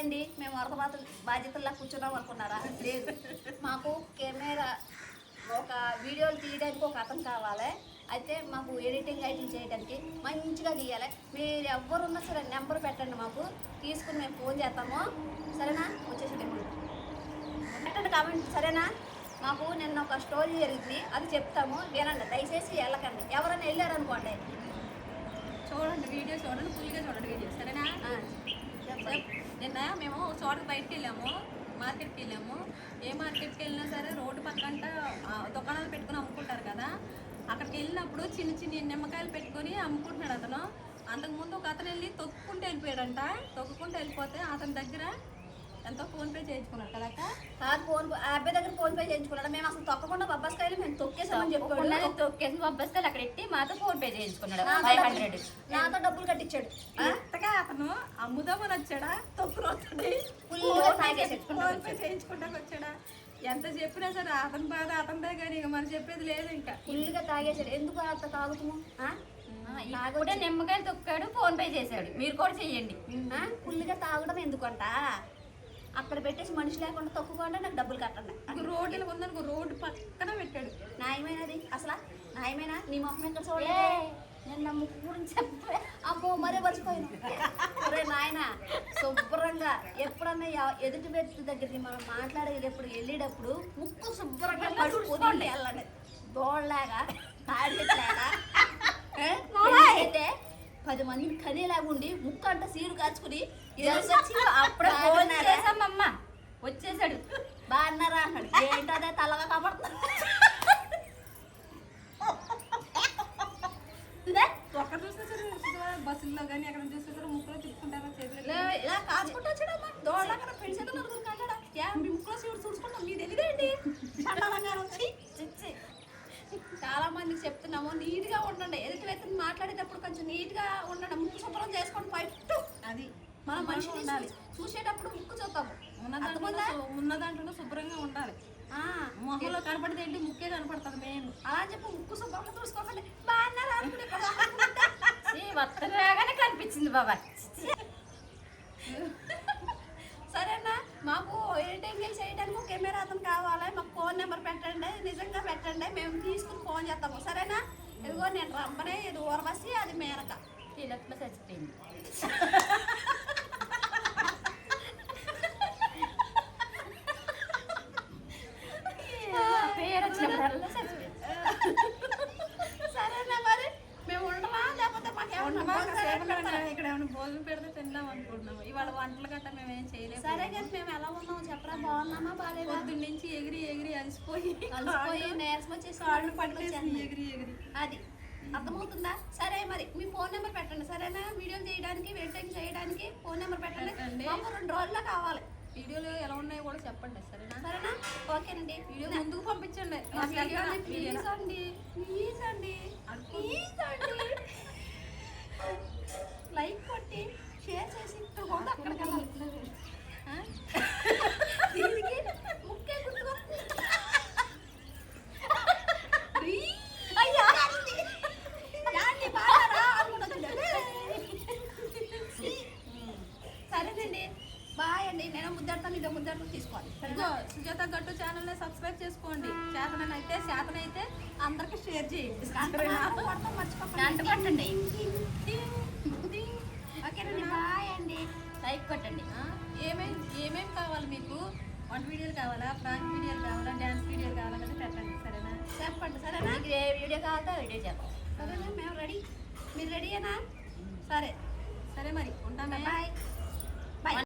అండి. మేము వరద బాధ బాధ్యతల్లా కూర్చున్నాం అనుకున్నారా? లేదు. మాకు కెమెరా ఒక వీడియోలు తీయడానికి ఒక అతను కావాలి. అయితే మాకు ఎడిటింగ్ ఐటమ్ చేయడానికి మంచిగా తీయాలి. మీరు ఎవరున్నా సరే నెంబర్ పెట్టండి మాకు. తీసుకుని మేము ఫోన్ చేస్తాము. సరేనా? వచ్చేసి పెట్టండి కామెంట్. సరేనా? మాకు నిన్న ఒక స్టోరీ జరిగింది. అది చెప్తాము. వినండి. దయచేసి వెళ్ళకండి. ఎవరైనా వెళ్ళారనుకోండి చూడండి వీడియో చూడండి. ఫుల్గా చూడండి వీడియో. సరేనా. నిన్న మేము ఒక బయటకు వెళ్ళాము మార్కెట్కి వెళ్ళాము. ఏ మార్కెట్కి వెళ్ళినా సరే రోడ్డు పక్కంట దుకాణాలు పెట్టుకొని అమ్ముకుంటారు కదా. అక్కడికి వెళ్ళినప్పుడు చిన్న చిన్న నిమ్మకాయలు పెట్టుకొని అమ్ముకుంటున్నాడు అతను. అంతకుముందు ఒక అతను వెళ్ళి తొక్కుకుంటూ వెళ్ళిపోయాడంట. తొక్కుకుంటూ వెళ్ళిపోతే అతని దగ్గర ఎంతో ఫోన్పే చేయించుకున్నాడు కదా అక్క? కాదు ఫోన్ ఆ అబ్బాయి దగ్గర ఫోన్ పే చేయించుకున్నాడు. మేము అసలు తప్పకుండా బొబ్బస్కాయలు మేము తొక్కేసామని చెప్పాడు. తొక్కకుండా తొక్కేసి పంపిస్తే అక్కడ ఎట్టి మాతో ఫోన్ పే చేయించుకున్నాడు. నాతో ఫైవ్ డబ్బులు- హండ్రెడ్ నాతో డబ్బులు కట్టించాడు. ఆ? ఎంతగా అతను అమ్ముదామని వచ్చాడా? ఫుల్గా తాగేసాడు. ఫోన్ పే చేయించుకుంటాకు వచ్చాడా. ఎంత చెప్పినా సరే అతని బాధ అతనిదే కానీ ఇక మరి చెప్పేది లేదు ఇంకా. ఫుల్గా తాగేసాడు ఎందుకు అంత తాగుతాము ఆ? ఇప్పుడే నిమ్మకాయలు తొక్కాడు ఫోన్ పే చేశాడు. మీరు కూడా చెయ్యండి? ఫుల్గా తాగడం ఎందుకంట? అక్కడ పెట్టేసి మనిషి లేకుండా తొక్కుకోండి నాకు డబ్బులు కట్టండి. రోడ్డు ఉందనుకో రోడ్డు పక్కన పెట్టాడు. న్యాయమైనది? అసలు? న్యాయమైనా? నీ మొహం ఎక్కడ ఏయ్, నేను నా ముక్కు గురించి చెప్పే అమ్మో మరే మర్చిపోయాను. ఒరే నాయన శుభ్రంగా ఎప్పుడన్నా ఎదుటి వ్యక్తి దగ్గరికి మనం మాట్లాడేటప్పుడు వెళ్ళేటప్పుడు ముక్కు శుభ్రంగా కడుక్కొని వెళ్ళండి తాడిలాగా అయితే పది మందిని కనేలాగా ఉండి ముక్కు అంట సీడు కాచుకుని అప్పుడే అన్నాడు. ఏంటదే తలగా కబడుతుంది ఒక్క చూస్తే సరే చూసావా? బస్సుల్లో కానీ ఎక్కడ చూస్తే సరే ముక్కలు తిప్పుకుంటారా చేతులు ఇలా కాచుకుంటూ వచ్చాడమ్మా దోడలాగా ఫ్రెండ్స్ అయితే నలుగురు కన్నాడా యా మీ ముక్కులో చూసుకుంటాం మీ తెలియదేంటి చండాలంగా వచ్చి చాలా మందికి చెప్తున్నాము. నీట్గా ఉండండి. ఎదుటి వ్యక్తిని మాట్లాడేటప్పుడు కొంచెం నీట్గా ఉండండి. ముక్కు శుభ్రం చేసుకోండి ఫస్ట్ అది. మనం మనిషిని ఉండాలి. చూసేటప్పుడు ఉన్న దాంట్లో శుభ్రంగా ఉండాలి. మొహంలో కనపడేది ఏంటి? ముక్కే కనపడుతుంది మెయిన్. అలా చెప్పి ముక్కు శుభ్రంగా చూసుకోకండి బాగున్నారా అనుకునే కనిపించింది బాబాయ్ సరేనా? మాకు ఎడిటింగ్ చేయడానికి కెమెరా అతను కావాలి. మాకు ఫోన్ నెంబర్ పెట్టండి. నిజంగా పెట్టండి. మేము తీసుకుని ఫోన్ చేస్తాము. సరేనా? ఇదిగో నేను రంపనే ఇది ఊరవసి అది మేనక. కీలకలో చచ్చిపోయింది ఇక్కడ ఏమైనా భోజనం పెడితే తిందాం అనుకుంటున్నాం ఇవాళ వంటలు గట్ట మేము ఏం చేయలేము సరే కానీ మేము ఎలా ఉన్నాం చెప్పరా? బాగున్నామా? బాగాలేదా పొద్దున్న నుంచి ఎగిరి ఎగిరి అలసిపోయి కలిసిపోయి నీరసం వచ్చేసి కాళ్ళు. ఎగిరి ఎగిరి. అది. అర్థమవుతుందా? సరే మరి మీ ఫోన్ నెంబర్ పెట్టండి. సరేనా? వీడియోలు చేయడానికి వెయిటింగ్ చేయడానికి ఫోన్ నెంబర్ పెట్టండి. మాకు రెండు రోజుల్లో కావాలి. వీడియోలు ఎలా ఉన్నాయో కూడా చెప్పండి సరేనా? సరేనా? ఓకేనండి. వీడియో ముందుకు పంపించండి? ప్లీజ్ అండి. ప్లీజ్ అండి. ప్లీజ్ అండి. లైక్ కొట్టి షేర్ చేసి అక్కడికి దీనికి ముక్కే అయ్యా. సరేనండి. బాయ్ అండి. నేను ముద్దడతాను ఇదో ముద్దడతాను తీసుకోవాలి. సుజాత గట్టు ఛానల్ని సబ్స్క్రైబ్ చేసుకోండి. చేతనైతే చేతనైతే అందరికి షేర్ చేయండి దాంట్లో కొట్టండి. ఓకేనండి బాయ్ అండి. లైక్ కొట్టండి. ఆ? ఏమేం ఏమేం కావాలి మీకు? వంట వీడియోలు కావాలా? ప్రాంక్ వీడియోలు కావాలా? డ్యాన్స్ వీడియోలు కావాలన్నది పెట్టండి సరేనా? చెప్పండి సరేనా? మీకు ఏ వీడియో కావాలో వీడియో చెప్పండి. సరేనా? మేము రెడీ. మీరు రెడీయేనా? సరే. సరే మరి. ఉంటామే బాయ్